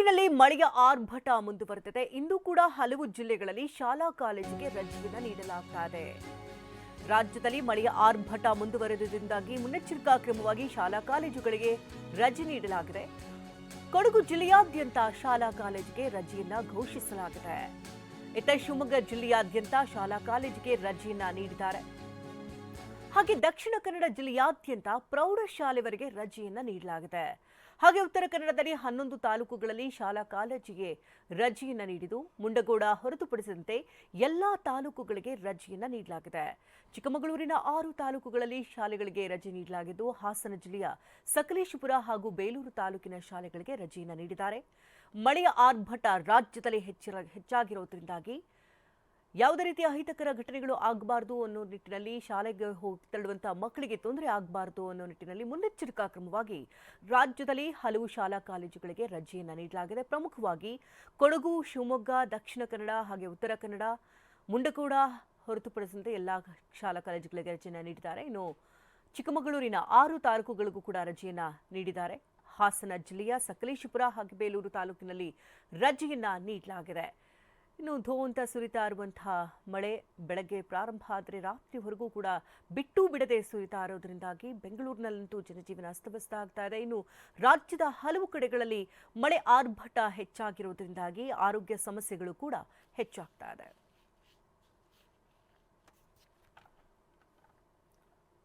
ಬೆಂಗಳೂರಿನಲ್ಲಿ ಮಳೆಯ ಆರ್ಭಟ ಮುಂದುವರೆದಿದೆ. ಇಂದು ಕೂಡ ಹಲವು ಜಿಲ್ಲೆಗಳಲ್ಲಿ ಶಾಲಾ ಕಾಲೇಜಿಗೆ ರಜೆಯನ್ನು ನೀಡಲಾಗ್ತಾ ಇದೆ ರಾಜ್ಯದಲ್ಲಿ ಮಳೆಯ ಆರ್ಭಟ ಮುಂದುವರೆದಿದ್ದಾಗಿ ಮುನ್ನೆಚ್ಚರಿಕಾ ಕ್ರಮವಾಗಿ ಶಾಲಾ ಕಾಲೇಜುಗಳಿಗೆ ರಜೆ ನೀಡಲಾಗಿದೆ. ಕೊಡಗು ಜಿಲ್ಲೆಯಾದ್ಯಂತ ಶಾಲಾ ಕಾಲೇಜಿಗೆ ರಜೆಯನ್ನ ಘೋಷಿಸಲಾಗಿದೆ. ಇತ್ತ ಶಿವಮೊಗ್ಗ ಜಿಲ್ಲೆಯಾದ್ಯಂತ ಶಾಲಾ ಕಾಲೇಜಿಗೆ ರಜೆಯನ್ನ ನೀಡಿದ್ದಾರೆ. ಹಾಗೆ ದಕ್ಷಿಣ ಕನ್ನಡ ಜಿಲ್ಲೆಯಾದ್ಯಂತ ಪ್ರೌಢಶಾಲೆವರೆಗೆ ರಜೆಯನ್ನ ನೀಡಲಾಗಿದೆ. ಹಾಗೆ ಉತ್ತರ ಕನ್ನಡದಲ್ಲಿ ಹನ್ನೊಂದು ತಾಲೂಕುಗಳಲ್ಲಿ ಶಾಲಾ ಕಾಲೇಜಿಗೆ ರಜೆಯನ್ನ ನೀಡಿದ್ದು, ಮುಂಡಗೋಡ ಹೊರತುಪಡಿಸಿದಂತೆ ಎಲ್ಲಾ ತಾಲೂಕುಗಳಿಗೆ ರಜೆಯನ್ನ ನೀಡಲಾಗಿದೆ. ಚಿಕ್ಕಮಗಳೂರಿನ ಆರು ತಾಲೂಕುಗಳಲ್ಲಿ ಶಾಲೆಗಳಿಗೆ ರಜೆ ನೀಡಲಾಗಿದ್ದು, ಹಾಸನ ಜಿಲ್ಲೆಯ ಸಕಲೇಶಪುರ ಹಾಗೂ ಬೇಲೂರು ತಾಲೂಕಿನ ಶಾಲೆಗಳಿಗೆ ರಜೆಯನ್ನ ನೀಡಿದ್ದಾರೆ. ಮಳೆಯ ಆರ್ಭಟ ರಾಜ್ಯದಲ್ಲಿ ಹೆಚ್ಚಿರ, ಹೆಚ್ಚಾಗಿರೋದ್ರಿಂದಾಗಿ ಯಾವುದೇ ರೀತಿಯ ಅಹಿತಕರ ಘಟನೆಗಳು ಆಗಬಾರದು ಅನ್ನೋ ನಿಟ್ಟಿನಲ್ಲಿ ಶಾಲೆಗೆ ಹೋಗಿ ತಳ್ಳುವಂತಹ ಮಕ್ಕಳಿಗೆ ತೊಂದರೆ ಆಗಬಾರದು ಅನ್ನೋ ನಿಟ್ಟಿನಲ್ಲಿ ಮುನ್ನೆಚ್ಚರಿಕಾ ಕ್ರಮವಾಗಿ ರಾಜ್ಯದಲ್ಲಿ ಹಲವು ಶಾಲಾ ಕಾಲೇಜುಗಳಿಗೆ ರಜೆಯನ್ನು ನೀಡಲಾಗಿದೆ. ಪ್ರಮುಖವಾಗಿ ಕೊಡಗು, ಶಿವಮೊಗ್ಗ, ದಕ್ಷಿಣ ಕನ್ನಡ ಹಾಗೆ ಉತ್ತರ ಕನ್ನಡ ಮುಂಡಕೋಡ ಹೊರತುಪಡಿಸಿದಂತೆ ಎಲ್ಲ ಶಾಲಾ ಕಾಲೇಜುಗಳಿಗೆ ರಜೆಯನ್ನು ನೀಡಿದ್ದಾರೆ. ಇನ್ನು ಚಿಕ್ಕಮಗಳೂರಿನ ಆರು ತಾಲೂಕುಗಳಿಗೂ ಕೂಡ ರಜೆಯನ್ನು ನೀಡಿದ್ದಾರೆ. ಹಾಸನ ಜಿಲ್ಲೆಯ ಸಕಲೇಶಪುರ ಹಾಗೆ ಬೇಲೂರು ತಾಲೂಕಿನಲ್ಲಿ ರಜೆಯನ್ನು ನೀಡಲಾಗಿದೆ. ಇನ್ನು ಧೋ ಅಂತ ಸುರಿತಾ ಇರುವಂತಹ ಮಳೆ ಬೆಳಗ್ಗೆ ಪ್ರಾರಂಭ ಆದರೆ ರಾತ್ರಿವರೆಗೂ ಕೂಡ ಬಿಟ್ಟು ಬಿಡದೆ ಸುರಿತಾ ಇರೋದ್ರಿಂದಾಗಿ ಬೆಂಗಳೂರಿನಲ್ಲಂತೂ ಜನಜೀವನ ಅಸ್ತವ್ಯಸ್ತ ಆಗ್ತಾ ಇದೆ. ಇನ್ನು ರಾಜ್ಯದ ಹಲವು ಕಡೆಗಳಲ್ಲಿ ಮಳೆ ಆರ್ಭಟ ಹೆಚ್ಚಾಗಿರೋದ್ರಿಂದಾಗಿ ಆರೋಗ್ಯ ಸಮಸ್ಯೆಗಳು ಕೂಡ ಹೆಚ್ಚಾಗ್ತಾ ಇದೆ.